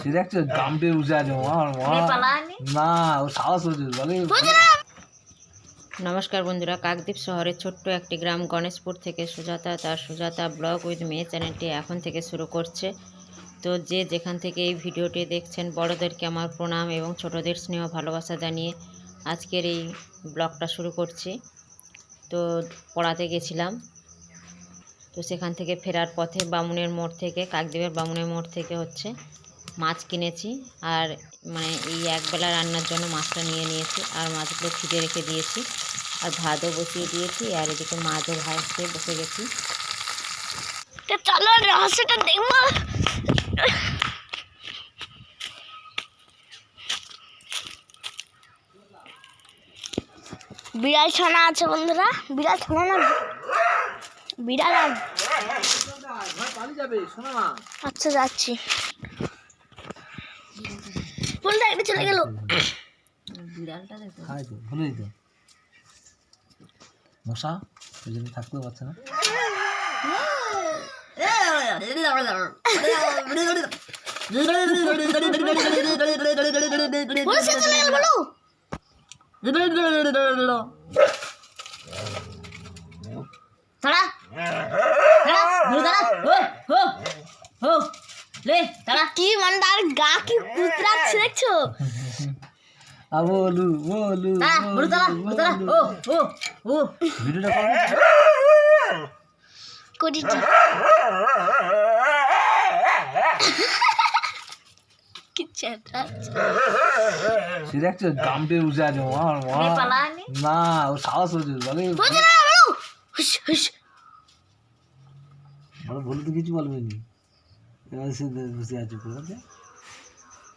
সেটা একটা গামটে উঠে আছে না ও সাহস হচ্ছে বলে। নমস্কার বন্ধুরা কাকদ্বীপ শহরের ছোট্ট একটি গ্রাম গণেশপুর থেকে সুজাতা তার সুজাতা ব্লগ উইথ মেয়ে চ্যানেলটি এখন থেকে শুরু করছে। তো যে যেখান থেকে এই ভিডিওটি দেখছেন বড়দেরকে আমার প্রণাম এবং ছোটদের স্নেহ ভালোবাসা জানিয়ে আজকের এই ব্লগটা শুরু করছি। তো পড়াতে গেছিলাম। তো সেখান থেকে ফেরার পথে বামুনের মোড় থেকে, কাকদ্বীপের বামুনের মোড় থেকে হচ্ছে মাছ কিনেছি। আর মানে এই একবেলা রান্নার জন্য মাছটা নিয়ে নিয়েছি, আর মাছগুলো ছিটে রেখে দিয়েছি। আর ভাতও বসিয়ে দিয়েছি, আর এদিকে মাছও ভাজতে বসে গেছি। দেখব। বিড়াল ছানা আছে বন্ধুরা, বিড়াল ছানা না, বিড়াল আচ্ছা যাচ্ছি। বন্ধুরা এটা চলে গেল। বিড়ালটা দেখো ভুলে দিত। মশা ওই জন্য থাকতেও পারছে না। বলো। দাঁড়া। দাঁড়া ও ও ও লে দাঁড়া। কি মান্দার গা কি কুতরাচ্ছে দেখছ? আ বলু বলু দাঁড়া ঘুরে দাঁড়া দাঁড়া। ও ও ও ভিডিওটা করো। করিটি কি চেঁচাচ্ছে সেটা একটা গামটে মা পালানি? না ও সাহস হচ্ছে বলে বলো হুস হুস তো কিছু বসে আছে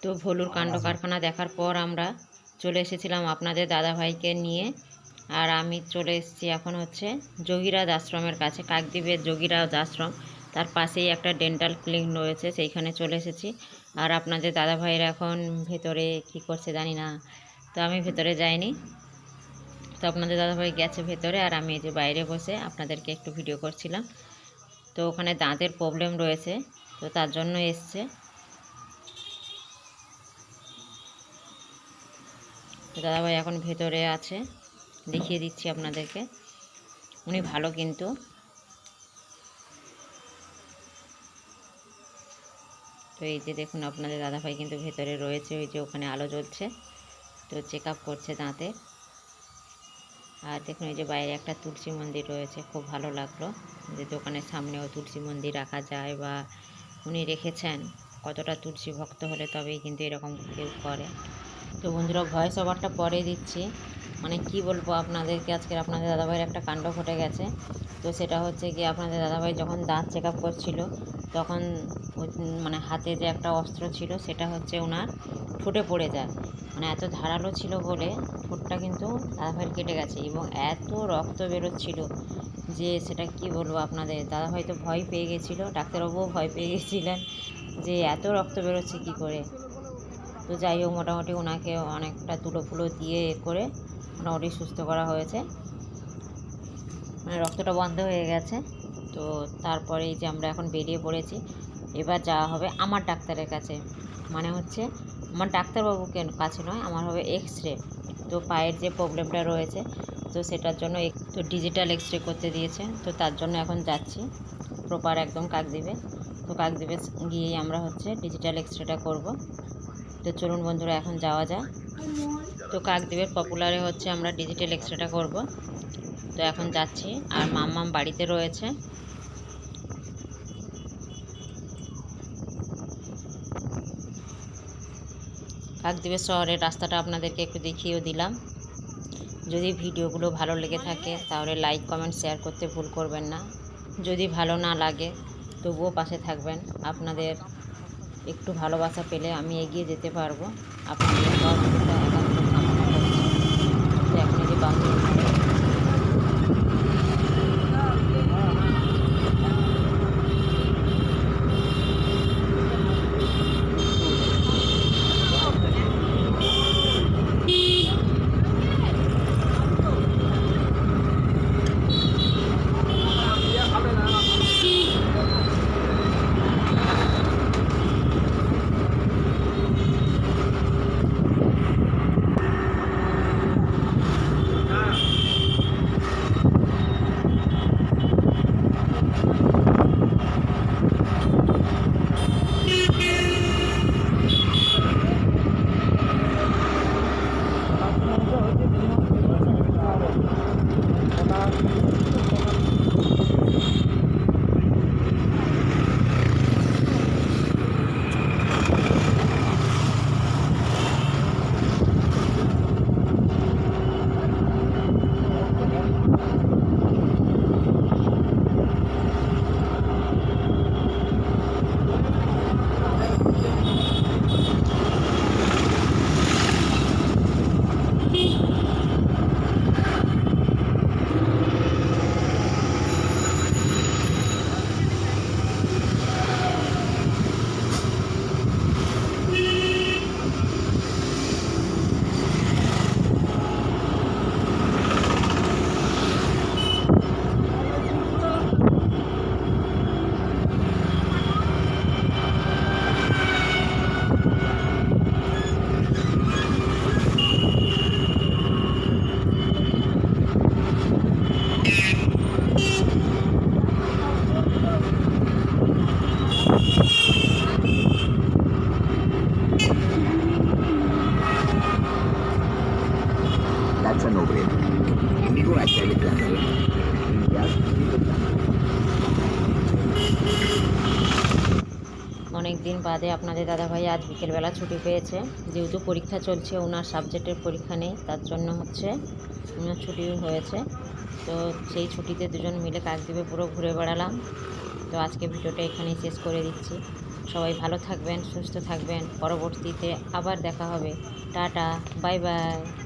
তো ভলুর কাণ্ড কারখানা দেখার পর আমরা চলে এসেছিলাম আপনাদের দাদাভাইকে নিয়ে আর আমি চলে এসেছি এখন হচ্ছে যোগীরাজ আশ্রমের কাছে কাকদ্বীপের যোগীরাজ আশ্রম। তার পাশেই একটা ডেন্টাল ক্লিনিক রয়েছে সেইখানে চলে এসেছি। আর আপনাদের দাদাভাইরা এখন ভেতরে কি করছে জানি না। তো আমি ভেতরে যাইনি। তো আপনাদের দাদাভাই গেছে ভেতরে আর আমি এই যে বাইরে বসে আপনাদেরকে একটু ভিডিও করছিলাম। তো ওখানে দাঁতের প্রবলেম রয়েছে, তো তার জন্য এসছে। দাদাভাই এখন ভেতরে আছে, দেখিয়ে দিচ্ছি আপনাদেরকে। উনি ভালো কিন্তু। তো এই যে দেখুন আপনাদের দাদাভাই কিন্তু ভেতরে রয়েছে, ওই যে ওখানে আলো জ্বলছে। তো চেক করছে দাঁতে আর দেখুন এই যে বাইরে একটা তুলসী মন্দির রয়েছে, খুব ভালো লাগল। যে দোকানের সামনেও তুলসী মন্দির রাখা যায় বা উনি রেখেছেন, কতটা তুলসী ভক্ত হলে তবেই কিন্তু এরকম কেউ করে। তো বন্ধুরা, ভয়েস ওভারটা পরে দিচ্ছি। মানে কি বলব আপনাদেরকে? আজকের আপনাদের দাদাভাইয়ের একটা কাণ্ড ঘটে গেছে। তো সেটা হচ্ছে কি আপনাদের দাদাভাই যখন দাঁত চেক আপ করছিল, তখন মানে হাতে যে একটা অস্ত্র ছিল, সেটা হচ্ছে ওনার ঠোঁটে পড়ে যায়। মানে এত ধারালো ছিল বলে ঠোঁটটা কিন্তু দাদাভাইয়ের কেটে গেছে এবং এত রক্ত বেরোচ্ছিল যে সেটা কি বলব আপনাদের? দাদাভাই তো ভয় পেয়ে গেছিল, ডাক্তারবাবুও ভয় পেয়ে গেছিলেন যে এত রক্ত বেরোচ্ছে কি করে? তো যাই হোক, মোটামুটি ওনাকে অনেকটা তুলো ফুলো দিয়ে করে মোটামুটি সুস্থ করা হয়েছে। মানে রক্তটা বন্ধ হয়ে গেছে। তো তারপরে এই যে আমরা এখন বেরিয়ে পড়েছি, এবার যাওয়া হবে আমার ডাক্তারের কাছে। মানে হচ্ছে আমার ডাক্তারবাবুকে কাছে নয়, আমার হবে এক্স রে তো পায়ের যে প্রবলেমটা রয়েছে, তো সেটার জন্য তো ডিজিটাল এক্স রে করতে দিয়েছে। তো তার জন্য এখন যাচ্ছি। প্রপার একদম কাকদ্বীপে তো কাকদ্বীপে গিয়েই আমরা হচ্ছে ডিজিটাল এক্স রেটা করব। তো চলুন বন্ধুরা, এখন যাওয়া যায় তো কাকদ্বীপের পপুলারে হচ্ছে আমরা ডিজিটাল এক্সরেটা করব। তো এখন যাচ্ছি, আর মাম্মাম বাড়িতে রয়েছে। কাকদ্বীপের শহরের রাস্তাটা আপনাদেরকে একটু দেখিয়েও দিলাম। যদি ভিডিওগুলো ভালো লেগে থাকে, তাহলে লাইক কমেন্ট শেয়ার করতে ভুল করবেন না। যদি ভালো না লাগে, তবুও পাশে থাকবেন। আপনাদের একটু ভালোবাসা পেলে আমি এগিয়ে যেতে পারব। আপনাদের তো অনেক দিন বাদে আপনাদের দাদাভাই আজ বিকেলবেলা ছুটি পেয়েছে। যেহেতু পরীক্ষা চলছে, ওনার সাবজেক্টের পরীক্ষা নেই, তার জন্য হচ্ছে ওনার ছুটি হয়েছে। তো সেই ছুটিতে দুজন মিলে কাকদ্বীপে পুরো ঘুরে বেড়ালাম। তো আজকে ভিডিওটা এখানেই শেষ করে দিচ্ছি। সবাই ভালো থাকবেন, সুস্থ থাকবেন। পরবর্তীতে আবার দেখা হবে। Tata, bye bye.